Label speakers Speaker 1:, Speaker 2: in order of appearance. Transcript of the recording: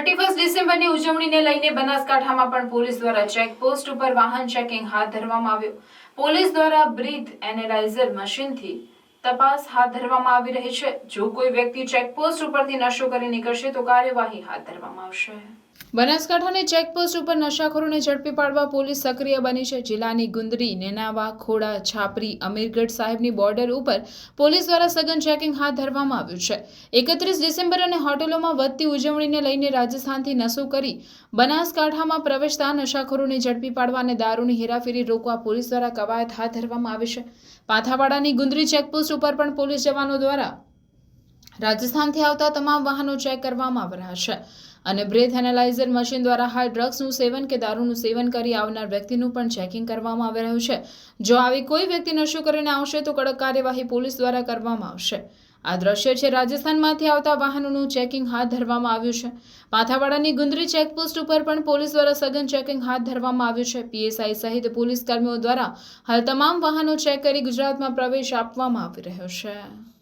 Speaker 1: Thirty first ડિસેમ્બરની ઉજવણીને લઈને બનાસકાંઠામાં પણ પોલીસ દ્વારા ચેકપોસ્ટ ઉપર વાહન ચેકિંગ હાથ ધરવામાં આવ્યું. પોલીસ દ્વારા બ્રીથ એનેલાઇઝર મશીનથી તપાસ હાથ ધરવામાં આવી રહી છે. જો કોઈ વ્યક્તિ ચેકપોસ્ટ ઉપરથી નશો કરી નીકળશે, તો કાર્યવાહી હાથ ધરવામાં આવશે. બનાસકાંઠાની ચેકપોસ્ટ ઉપર નશાખોરોને ઝડપી પાડવા પોલીસ સક્રિય બની છે. જિલ્લાની ગુંદરી, નેનાવા, ખોડા, છાપરી, અમીરગઢ સાહેબની બોર્ડર ઉપર પોલીસ દ્વારા સઘન ચેકિંગ હાથ ધરવામાં આવ્યું છે. એકત્રીસ ડિસેમ્બર અને હોટેલોમાં વધતી ઉજવણીને લઈને રાજસ્થાનથી નશો કરી બનાસકાંઠામાં પ્રવેશતા નશાખોરોને ઝડપી પાડવા અને દારૂની હેરાફેરી રોકવા પોલીસ દ્વારા કવાયત હાથ ધરવામાં આવી છે. પાથાવાડાની ગુંદરી ચેકપોસ્ટ ઉપર પણ પોલીસ જવાનો દ્વારા રાજસ્થાનથી આવતા તમામ વાહનો ચેક કરવામાં આવ્યા છે. અને બ્રેથ એનાલાઇઝર મશીન દ્વારા હાલ ડ્રગ્સનું સેવન કે દારૂનું સેવન કરી આવનાર વ્યક્તિનું પણ ચેકિંગ કરવામાં આવી રહ્યું છે. જો આવી કોઈ વ્યક્તિ નશો કરીને આવશે તો કડક કાર્યવાહી પોલીસ દ્વારા કરવામાં આવશે. આ દ્રશ્ય છે રાજસ્થાનમાંથી આવતા વાહનોનું ચેકિંગ હાથ ધરવામાં આવ્યું છે. પાથાવાડાની ગુંદરી ચેકપોસ્ટ ઉપર પણ પોલીસ દ્વારા સઘન ચેકિંગ હાથ ધરવામાં આવ્યું છે. પીએસઆઈ સહિત પોલીસ કર્મીઓ દ્વારા હાલ તમામ વાહનો ચેક કરી ગુજરાતમાં પ્રવેશ આપવામાં આવી રહ્યો છે.